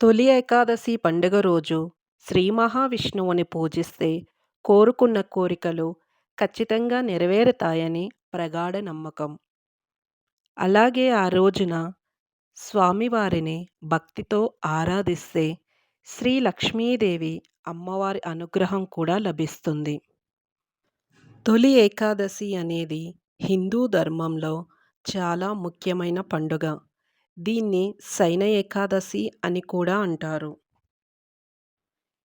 తొలి ఏకాదశి పండుగ రోజు శ్రీ మహావిష్ణువుని పూజిస్తే కోరుకున్న కోరికలు ఖచ్చితంగా నెరవేరుతాయని ప్రగాఢ నమ్మకం. అలాగే ఆ రోజున స్వామివారిని భక్తితో ఆరాధిస్తే శ్రీ లక్ష్మీదేవి అమ్మవారి అనుగ్రహం కూడా లభిస్తుంది. తొలి ఏకాదశి అనేది హిందూ ధర్మంలో చాలా ముఖ్యమైన పండుగ. దీన్ని శయన ఏకాదశి అని కూడా అంటారు.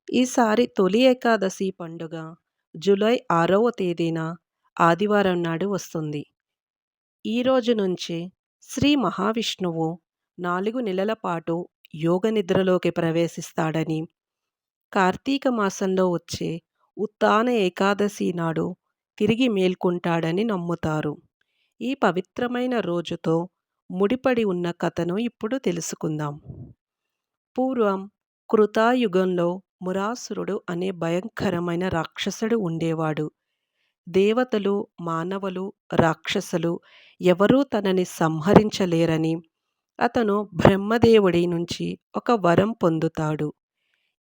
ఈసారి తొలి ఏకాదశి పండుగ జూలై ఆరవ తేదీన ఆదివారం నాడు వస్తుంది. ఈ రోజు నుంచి శ్రీ మహావిష్ణువు నాలుగు నెలల పాటు యోగ నిద్రలోకి ప్రవేశిస్తాడని, కార్తీక మాసంలో వచ్చే ఉత్తాన ఏకాదశి నాడు తిరిగి మేల్కొంటాడని నమ్ముతారు. ఈ పవిత్రమైన రోజుతో ముడిపడి ఉన్న కథను ఇప్పుడు తెలుసుకుందాం. పూర్వం కృతాయుగంలో మురాసురుడు అనే భయంకరమైన రాక్షసుడు ఉండేవాడు. దేవతలు, మానవులు, రాక్షసులు ఎవరూ తనని సంహరించలేరని అతను బ్రహ్మదేవుడి నుంచి ఒక వరం పొందుతాడు.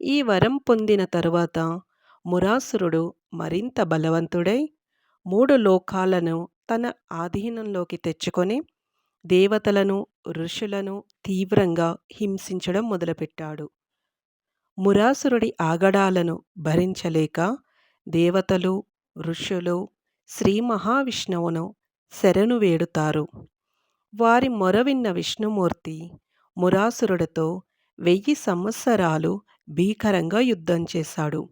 ఈ వరం పొందిన తరువాత మురాసురుడు మరింత బలవంతుడై మూడు లోకాలను తన ఆధీనంలోకి తెచ్చుకొని దేవతలను, ఋషులను తీవ్రంగా హింసించడం మొదలుపెట్టాడు. మురాసురుడి ఆగడాలను భరించలేక దేవతలు, ఋషులు శ్రీ మహావిష్ణువును శరణు వేడుతారు. వారి మొరవిన్న విష్ణుమూర్తి మురాసురుడితో వెయ్యి సంవత్సరాలు భీకరంగా యుద్ధం చేశాడు.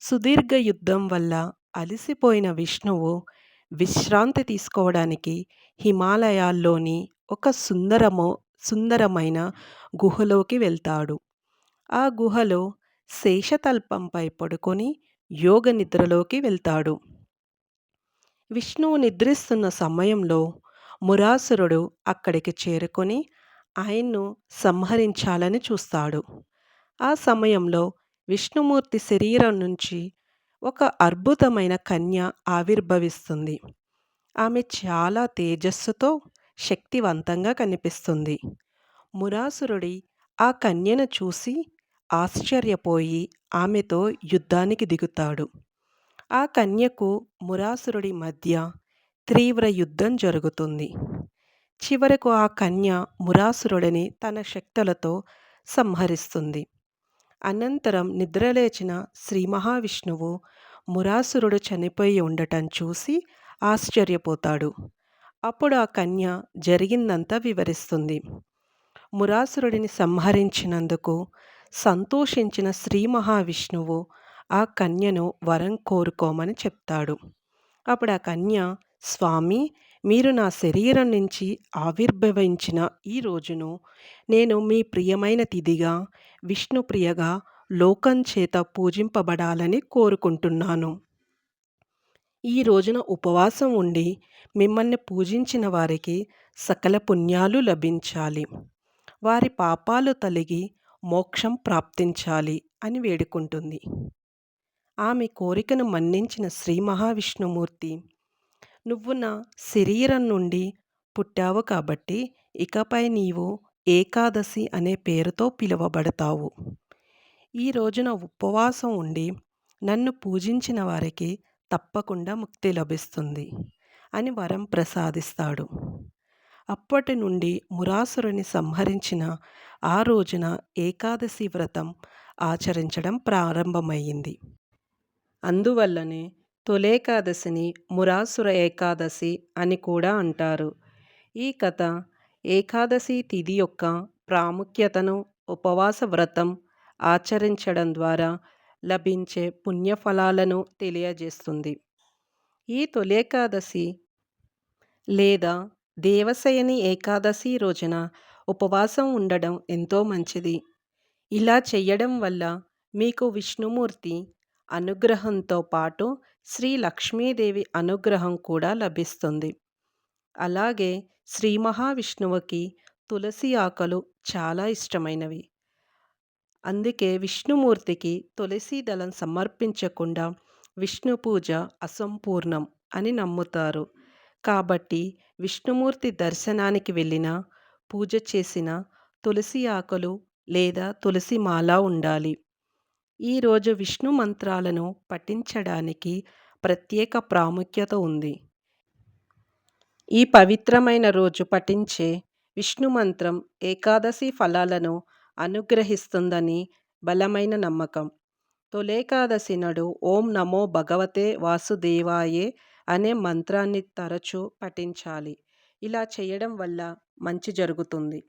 సుదీర్ఘ యుద్ధం వల్ల అలసిపోయిన విష్ణువు విశ్రాంతి తీసుకోవడానికి హిమాలయాల్లోని ఒక సుందరమో సుందరమైన గుహలోకి వెళ్తాడు. ఆ గుహలో శేషతల్పంపై పడుకొని యోగ నిద్రలోకి వెళ్తాడు. విష్ణువు నిద్రిస్తున్న సమయంలో మురాసురుడు అక్కడికి చేరుకొని ఆయన్ను సంహరించాలని చూస్తాడు. ఆ సమయంలో విష్ణుమూర్తి శరీరం నుంచి ఒక అద్భుతమైన కన్య ఆవిర్భవిస్తుంది. ఆమె చాలా తేజస్సుతో శక్తివంతంగా కనిపిస్తుంది. మురాసురుడి ఆ కన్యను చూసి ఆశ్చర్యపోయి ఆమెతో యుద్ధానికి దిగుతాడు. ఆ కన్యకు మురాసురుడి మధ్య తీవ్ర యుద్ధం జరుగుతుంది. చివరకు ఆ కన్య మురాసురుడిని తన శక్తులతో సంహరిస్తుంది. అనంతరం నిద్రలేచిన శ్రీ మహావిష్ణువు మురాసురుడు చనిపోయి ఉండటం చూసి ఆశ్చర్యపోతాడు. అప్పుడు ఆ కన్య జరిగిందంతా వివరిస్తుంది. మురాసురుడిని సంహరించినందుకు సంతోషించిన శ్రీ మహావిష్ణువు ఆ కన్యను వరం కోరుకోమని చెప్తాడు. అప్పుడు ఆ కన్య స్వామి మీరు నా శరీరం నుంచి ఆవిర్భవించిన ఈ రోజును నేను మీ ప్రియమైన తిథిగా విష్ణుప్రియగా లోకం చేత పూజింపబడాలని కోరుకుంటున్నాను. ఈ రోజున ఉపవాసం ఉండి మిమ్మల్ని పూజించిన వారికి సకల పుణ్యాలు లభించాలి. వారి పాపాలు తొలగి మోక్షం ప్రాప్తించాలి అని వేడుకుంటుంది. ఆమె కోరికను మన్నించిన శ్రీ మహావిష్ణుమూర్తి నువ్వు నా శరీరం నుండి పుట్టావు కాబట్టి ఇకపై నీవు ఏకాదశి అనే పేరుతో పిలువబడతావు. ఈ రోజున ఉపవాసం ఉండి నన్ను పూజించిన వారికి తప్పకుండా ముక్తి లభిస్తుంది అని వరం ప్రసాదిస్తాడు. అప్పటి నుండి మురాసురుని సంహరించిన ఆ రోజున ఏకాదశి వ్రతం ఆచరించడం ప్రారంభమయ్యింది. అందువల్లనే తొలేకాదశిని మురాసుర ఏకాదశి అని కూడా అంటారు. ఈ కథ ఏకాదశి తిథి యొక్క ప్రాముఖ్యతను, ఉపవాస వ్రతం ఆచరించడం ద్వారా లభించే పుణ్యఫలాలను తెలియజేస్తుంది. ఈ తొలేకాదశి లేదా దేవశయని ఏకాదశి రోజున ఉపవాసం ఉండడం ఎంతో మంచిది. ఇలా చేయడం వల్ల మీకు విష్ణుమూర్తి అనుగ్రహంతో పాటు శ్రీ లక్ష్మీదేవి అనుగ్రహం కూడా లభిస్తుంది. అలాగే శ్రీ మహావిష్ణువుకి తులసి ఆకులు చాలా ఇష్టమైనవి. అందుకే విష్ణుమూర్తికి తులసి దళం సమర్పించకుండా విష్ణు పూజ అసంపూర్ణం అని నమ్ముతారు. కాబట్టి విష్ణుమూర్తి దర్శనానికి వెళ్ళినా, పూజ చేసిన తులసి ఆకులు లేదా తులసి మాల ఉండాలి ఈరోజు విష్ణు మంత్రాలను పఠించడానికి ప్రత్యేక ప్రాముఖ్యత ఉంది. ఈ పవిత్రమైన రోజు పఠించే విష్ణు మంత్రం ఏకాదశి ఫలాలను అనుగ్రహిస్తుందని బలమైన నమ్మకం. తొలేకాదశి నడు ఓం నమో భగవతే వాసుదేవాయే అనే మంత్రాన్ని తరచూ పఠించాలి. ఇలా చేయడం వల్ల మంచి జరుగుతుంది.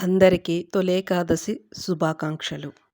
అందరికీ తొలేకాదశి శుభాకాంక్షలు.